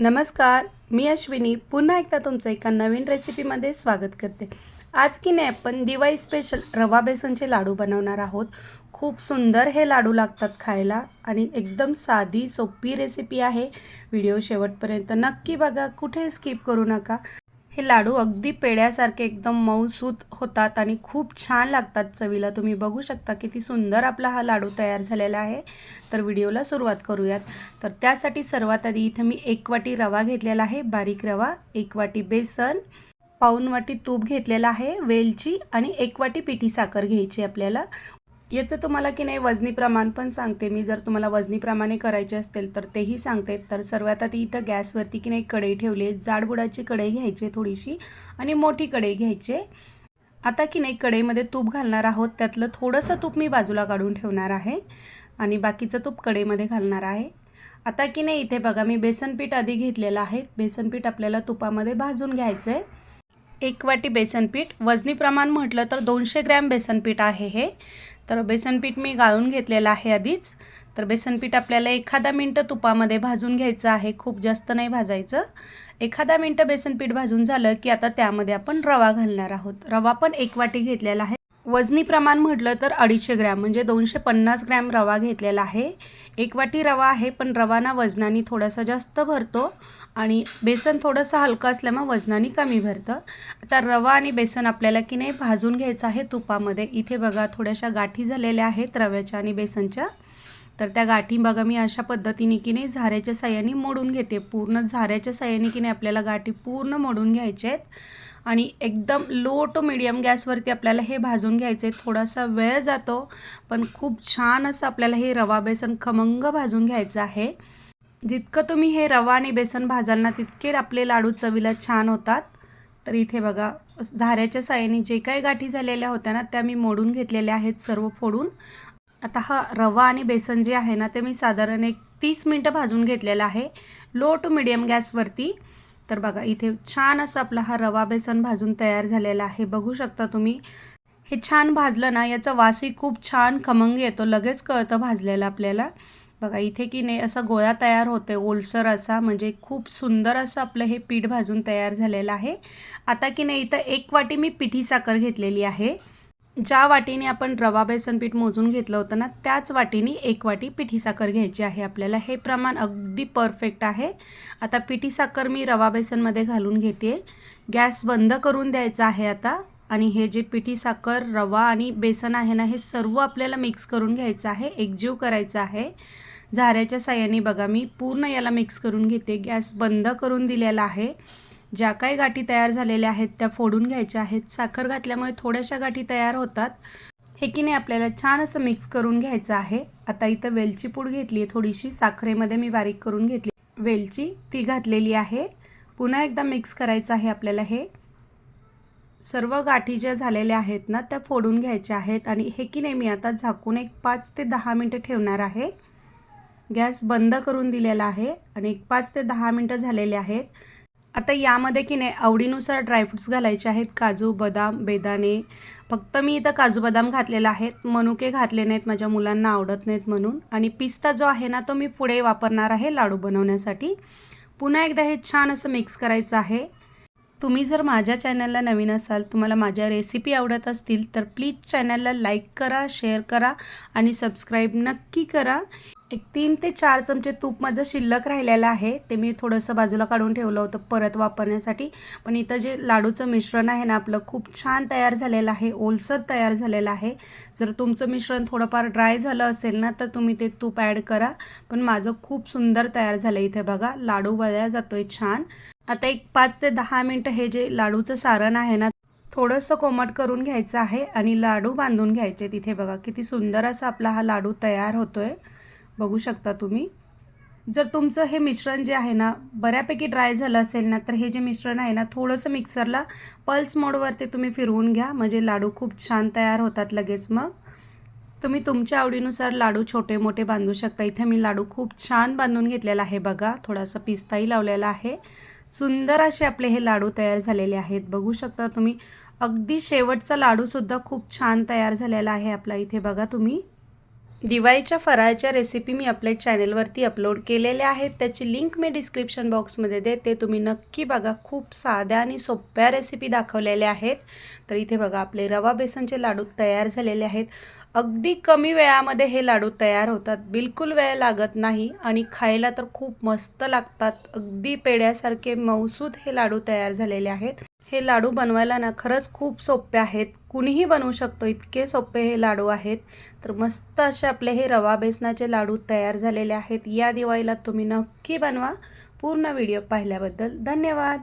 नमस्कार मी अश्विनी. पुन्हा एकदा तुमचं एका नवीन रेसिपीमध्ये स्वागत करते. आज की नाही आपण दिवाळी स्पेशल रवा बेसनचे लाडू बनवणार आहोत. खूप सुंदर हे लाडू लागतात खायला आणि एकदम साधी सोपी रेसिपी आहे. व्हिडिओ शेवटपर्यंत नक्की बघा कुठे स्किप करू नका. हे लाडू अगदी पेड्यासारखे एकदम मऊसूत होतात आणि खूप छान लागतात चवीला. तुम्ही बघू शकता किती सुंदर आपला हा लाडू तयार झालेला आहे. तर व्हिडिओला सुरुवात करूयात. तर त्यासाठी सर्वात आधी इथं मी एक वाटी रवा घेतलेला आहे बारीक रवा एक वाटी बेसन पाऊन वाटी तूप घेतलेला आहे वेलची आणि एक वाटी पिठी साखर घ्यायची आपल्याला. याचं तुम्हाला की नाही वजनी प्रमाण पण सांगते मी. जर तुम्हाला वजनी प्रमाणे करायचे असतील तर तेही सांगते. तर सर्वात आधी इथं गॅसवरती की नाही कढई ठेवली आहे. जाडबुडाची कढई घ्यायची थोडीशी आणि मोठी कढई घ्यायची आता की नाही कढईमध्ये तूप घालणार आहोत. त्यातलं थोडंसं तूप मी बाजूला काढून ठेवणार आहे आणि बाकीचं तूप कढईमध्ये घालणार आहे. आता की नाही इथे बघा मी बेसनपीठ आधी घेतलेलं आहे. बेसनपीठ आपल्याला तुपामध्ये भाजून घ्यायचं आहे एक वाटी बेसनपीठ वजनी प्रमाण म्हटलं तर दोनशे ग्रॅम बेसनपीठ आहे हे. तर बेसनपीठ मी गाळून घेतलेलं आहे आधीच. तर बेसनपीठ आपल्याला एखादा मिनटं तुपामध्ये भाजून घ्यायचं आहे. खूप जास्त नाही भाजायचं. एखादा मिनटं बेसनपीठ भाजून झालं की आता त्यामध्ये आपण रवा घालणार आहोत. रवा पण एक वाटी घेतलेला आहे. वजनी प्रमाण म्हटलं तर अडीचशे ग्रॅम म्हणजे दोनशे पन्नास ग्रॅम रवा घेतलेला आहे. एक वाटी रवा आहे पण रवाना वजनाने थोडासा जास्त भरतो. आणि बेसन थोडंसं हलकं असल्यामुळे वजनाने कमी भरतं. आता रवा आणि बेसन आपल्याला की नाही भाजून घ्यायचं आहे तुपामध्ये. इथे बघा थोड्याशा गाठी झालेल्या आहेत रव्याच्या आणि बेसनच्या. तर त्या गाठी बघा मी अशा पद्धतीने की नाही झाऱ्याच्या साह्याने मोडून घेते. पूर्ण झाऱ्याच्या साह्याने की नाही आपल्याला गाठी पूर्ण मोडून घ्यायच्या आहेत. आणि एकदम लो टू मिडियम गॅसवरती आपल्याला हे भाजून घ्यायचं. आहे थोडासा वेळ जातो पण खूप छान असं आपल्याला हे रवा बेसन खमंग भाजून घ्यायचं आहे. जितकं तुम्ही हे रवा आणि बेसन भाजाल ना तितके आपले लाडू चवीला छान होतात. तर इथे बघा झाऱ्याच्या साह्याने जे काही गाठी झालेल्या होत्या ना त्या मी मोडून घेतलेल्या आहेत सर्व फोडून. आता हा रवा आणि बेसन जे आहे ना ते मी साधारण एक तीस मिनटं भाजून घेतलेलं आहे लो टू मिडियम गॅसवरती तर बघा इथे छान असं आपला हा रवा बेसन भाजून तयार झालेला आहे. बघू शकता तुम्ही हे छान भाजलं ना याचा वासही खूप छान खमंग येतो लगेच कळतं भाजलेलं आपल्याला. बघा इथे की नाही असा गोळा तयार होते ओलसर असा म्हणजे खूप सुंदर असं आपलं हे पीठ भाजून तयार झालेलं आहे. आता की नाही इथं एक वाटी मी पिठी साखर घेतलेली आहे. ज्या वाटीने आपण रवा बेसन पीठ मोजून घेतलं होतं ना त्याच वाटीने एक वाटी पिठी साखर घ्यायची आहे आपल्याला. हे प्रमाण अगदी परफेक्ट आहे. आता पिठी साखर मी रवा बेसनमध्ये घालून घेते गॅस बंद करून द्यायचा आहे आता. आणि हे जे पिठी साखर रवा आणि बेसन आहे ना हे सर्व आपल्याला मिक्स करून घ्यायचं आहे. एकजीव करायचं आहे. झाऱ्याच्या साह्याने बघा मी पूर्ण याला मिक्स करून घेते. गॅस बंद करून दिलेला आहे. ज्या काही गाठी तयार झालेल्या आहेत त्या फोडून घ्यायच्या आहेत. साखर घातल्यामुळे थोड्याशा गाठी तयार होतात. हे की नाही आपल्याला छान असं मिक्स करून घ्यायचं आहे. आता इथं वेलची पूड घेतली आहे थोडीशी. साखरेमध्ये मी बारीक करून घेतली. वेलची ती घातलेली आहे. पुन्हा एकदा मिक्स करायचं आहे आपल्याला हे. सर्व गाठी ज्या झालेल्या आहेत ना त्या फोडून घ्यायच्या आहेत. आणि हे की नाही मी आता झाकून एक पाच ते दहा मिनटं ठेवणार आहे. गॅस बंद करून दिलेला आहे आणि एक पाच ते दहा मिनटं झालेले आहेत. आता यामध्ये की नाही आवडीनुसार ड्रायफ्रुट्स घालायचे आहेत. काजू बदाम बेदाणे. फक्त मी इथं काजू बदाम घातलेला आहेत मनुके घातले नाहीत माझ्या मुलांना आवडत नाहीत म्हणून. आणि पिस्ता जो आहे ना तो मी पुढे वापरणार आहे लाडू बनवण्यासाठी. पुन्हा एकदा हे छान असं मिक्स करायचं आहे. तुम्ही जर माझ्या चॅनलला नवीन असाल तुम्हाला माझ्या रेसिपी आवडत असतील तर प्लीज चॅनलला लाईक करा शेअर करा आणि सबस्क्राईब नक्की करा. एक तीन ते चार चमचे तूप माझं शिल्लक राहिलेलं आहे. ते मी थोडंसं बाजूला काढून ठेवलं होतं परत वापरण्यासाठी. पण इथं जे लाडूचं मिश्रण आहे ना आपलं खूप छान तयार झालेलं आहे ओलसर तयार झालेलं आहे. जर तुमचं मिश्रण थोडंफार ड्राय झालं असेल ना तर तुम्ही ते तूप ॲड करा. पण माझं खूप सुंदर तयार झालं इथे बघा. लाडू वळल्या जातो आहे छान. आता एक पाच ते दहा मिनटं हे जे लाडूचं सारण आहे ना थोडंसं कोमट करून घ्यायचं आहे आणि लाडू बांधून घ्यायचे तिथे बघा किती सुंदर असा आपला हा लाडू तयार होतो आहे बघू शकता तुम्ही. जर तुमचं हे मिश्रण जे आहे ना बऱ्यापैकी ड्राय झालं असेल ना तर हे जे मिश्रण आहे ना थोडंसं मिक्सरला पल्स मोडवरती तुम्ही फिरवून घ्या. म्हणजे लाडू खूप छान तयार होतात लगेच मग. तुम्ही तुमच्या आवडीनुसार लाडू छोटे मोठे बांधू शकता. इथे मी लाडू खूप छान बांधून घेतलेला आहे बघा. थोडासा पिस्ताही लावलेला आहे. सुंदर असे आपले हे लाडू तयार झालेले आहेत. बघू शकता तुम्ही. अगदी शेवटचा लाडूसुद्धा खूप छान तयार झालेला आहे आपला इथे बघा तुम्ही. दिवाळीच्या फराळच्या रेसिपी मी आपल्या चॅनेलवरती अपलोड केलेल्या आहेत. त्याची लिंक मी डिस्क्रिप्शन बॉक्समध्ये देते. तुम्ही नक्की बघा. खूप साध्या आणि सोप्या रेसिपी दाखवलेल्या आहेत. तर इथे बघा आपले रवा बेसनचे लाडू तयार झालेले आहेत. अगदी कमी वेळामध्ये हे लाडू तयार होतात. बिलकुल वेळ लागत नाही आणि खायला तर खूप मस्त लागतात. अगदी पेड्यासारखे मऊसूद हे लाडू तयार झालेले आहेत. हे लाडू बनवायला ना खरंच खूप सोपे आहेत. कुणीही बनवू शकतो इतके सोपे हे लाडू आहेत. तर मस्त असे आपले हे रवा बेसनाचे लाडू तयार झालेले आहेत. या दिवाळीला तुम्ही नक्की बनवा. पूर्ण व्हिडिओ पाहिल्याबद्दल धन्यवाद.